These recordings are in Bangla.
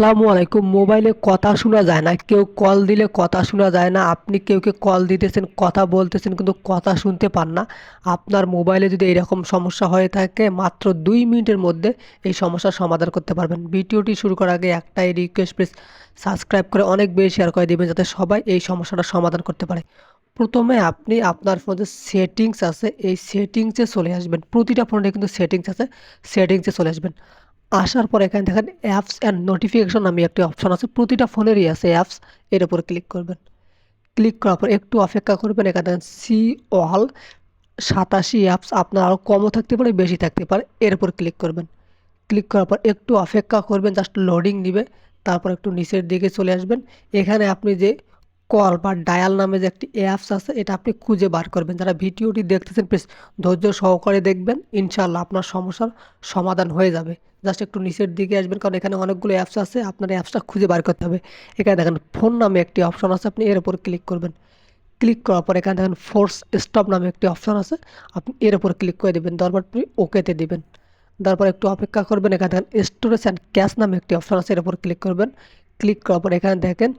আসসালামু আলাইকুম। মোবাইলে কথা শোনা যায় না। কেউ কল দিলে কথা শোনা যায় না। আপনি কেউকে কল দিতেছেন, কথা বলতেছেন কিন্তু কথা শুনতে পান না। আপনার মোবাইলে যদি এরকম সমস্যা হয়ে থাকে, মাত্র দুই মিনিটের মধ্যে এই সমস্যার সমাধান করতে পারবেন। ভিডিওটি শুরু করার আগে একটাই রিকোয়েস্ট প্লিজ সাবস্ক্রাইব করে অনেক বেশি শেয়ার করে দেবেন যাতে সবাই এই সমস্যাটা সমাধান করতে পারে। প্রথমে আপনি আপনার ফোনে সেটিংস আছে। এই সেটিংসে চলে আসবেন। প্রতিটা ফোনে কিন্তু সেটিংস আছে। সেটিংসে চলে আসবেন। আসার পর এখানে দেখেন অ্যাপস অ্যান্ড নোটিফিকেশন নামে একটি অপশন আছে। প্রতিটা ফোনেরই আছে অ্যাপস এর উপর ক্লিক করবেন। ক্লিক করার পর একটু অপেক্ষা করবেন, এখানে সি অল সাতাশি অ্যাপস আপনার আরও কমও থাকতে পারে, বেশি থাকতে পারে, এর উপর ক্লিক করবেন। ক্লিক করার পর একটু অপেক্ষা করবেন জাস্ট লোডিং দিবে তারপর একটু নিচের দিকে চলে আসবেন। এখানে আপনি যে কল বা ডায়াল নামে যে একটি অ্যাপস আছে, এটা আপনি খুঁজে বার করবেন। যারা ভিডিওটি দেখতেছেন প্লিজ ধৈর্য সহকারে দেখবেন। ইনশাল্লাহ আপনার সমস্যার সমাধান হয়ে যাবে। জাস্ট একটু নিচের দিকে আসবেন, কারণ এখানে অনেকগুলো অ্যাপস আছে, আপনার অ্যাপসটা খুঁজে বার করতে হবে। এখানে দেখেন ফোন নামে একটি অপশন আছে, আপনি এর উপর ক্লিক করবেন। ক্লিক করার পর এখানে দেখেন ফোর্স স্টপ নামে একটি অপশন আছে, আপনি এর উপর ক্লিক করে দেবেন। তারপর আপনি ওকেতে দেবেন। তারপর একটু অপেক্ষা করবেন, এখানে দেখেন স্টোরেজ অ্যান্ড ক্যাশ নামে একটি অপশন আছে, এর উপর ক্লিক করবেন। ক্লিক করার পর এখানে দেখেন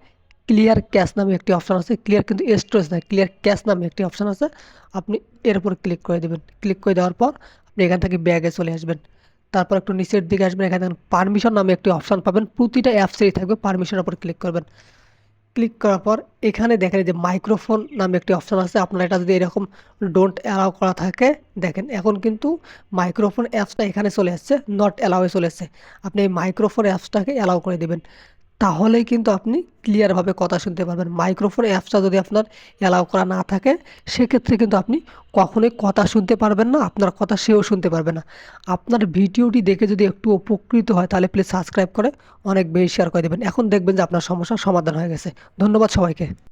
ক্লিয়ার ক্যাশ নামে একটি অপশন আছে। ক্লিয়ার কিন্তু স্টোরেজ না ক্লিয়ার ক্যাশ নামে একটি অপশান আছে। আপনি এর উপর ক্লিক করে দেবেন। ক্লিক করে দেওয়ার পর আপনি এখান থেকে ব্যাগে চলে আসবেন। তারপর একটু নিচের দিকে আসবেন, এখানে দেখেন পারমিশন নামে একটি অপশন পাবেন। প্রতিটা অ্যাপসেরই থাকবে পারমিশনের উপর ক্লিক করবেন। ক্লিক করার পর এখানে দেখেন যে মাইক্রোফোন নামে একটি অপশান আছে। আপনার এটা যদি এরকম ডোন্ট অ্যালাউ করা থাকে, দেখেন এখন কিন্তু মাইক্রোফোন অ্যাপসটা এখানে চলে আসছে নট অ্যালাউয়ে চলে আসছে। আপনি এই মাইক্রোফোন অ্যাপসটাকে অ্যালাউ করে দেবেন। তাহলেই কিন্তু আপনি ক্লিয়ারভাবে কথা শুনতে পারবেন। মাইক্রোফোন অ্যাপসটা যদি আপনার অ্যালাউ করা না থাকে, সেক্ষেত্রে কিন্তু আপনি কখনোই কথা শুনতে পারবেন না, আপনার কথা সেও শুনতে পারবে না। আপনার ভিডিওটি দেখে যদি একটু উপকৃত হয়, তাহলে প্লিজ সাবস্ক্রাইব করে অনেক বেশি শেয়ার করে দেবেন। এখন দেখবেন যে আপনার সমস্যার সমাধান হয়ে গেছে। ধন্যবাদ সবাইকে।